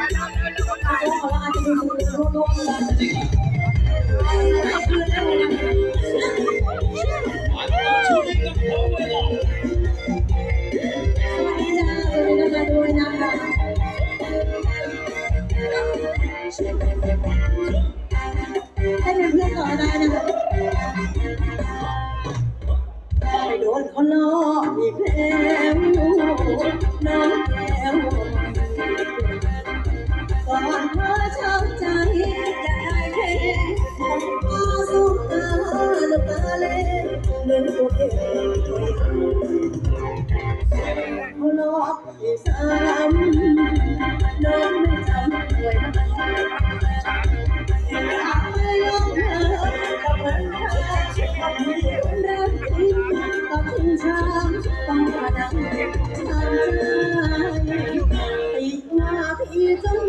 ให้เป็นเพื่อนก่อนได้นะคะไปโดนเขาล้ออีกแล้วน้อง อนเธอช้ำใจอยากได้แค่พอสุขตาน้ำตาเล่นเหมือนตัวเอเองเขาหลอกให้ซ้ำน้องไม่จำไว้นะอยากไปยอมเธอกับมันเธอรักจริงกับคุณช้ำต้องมาดังช้ำใจอีกมาพี่จน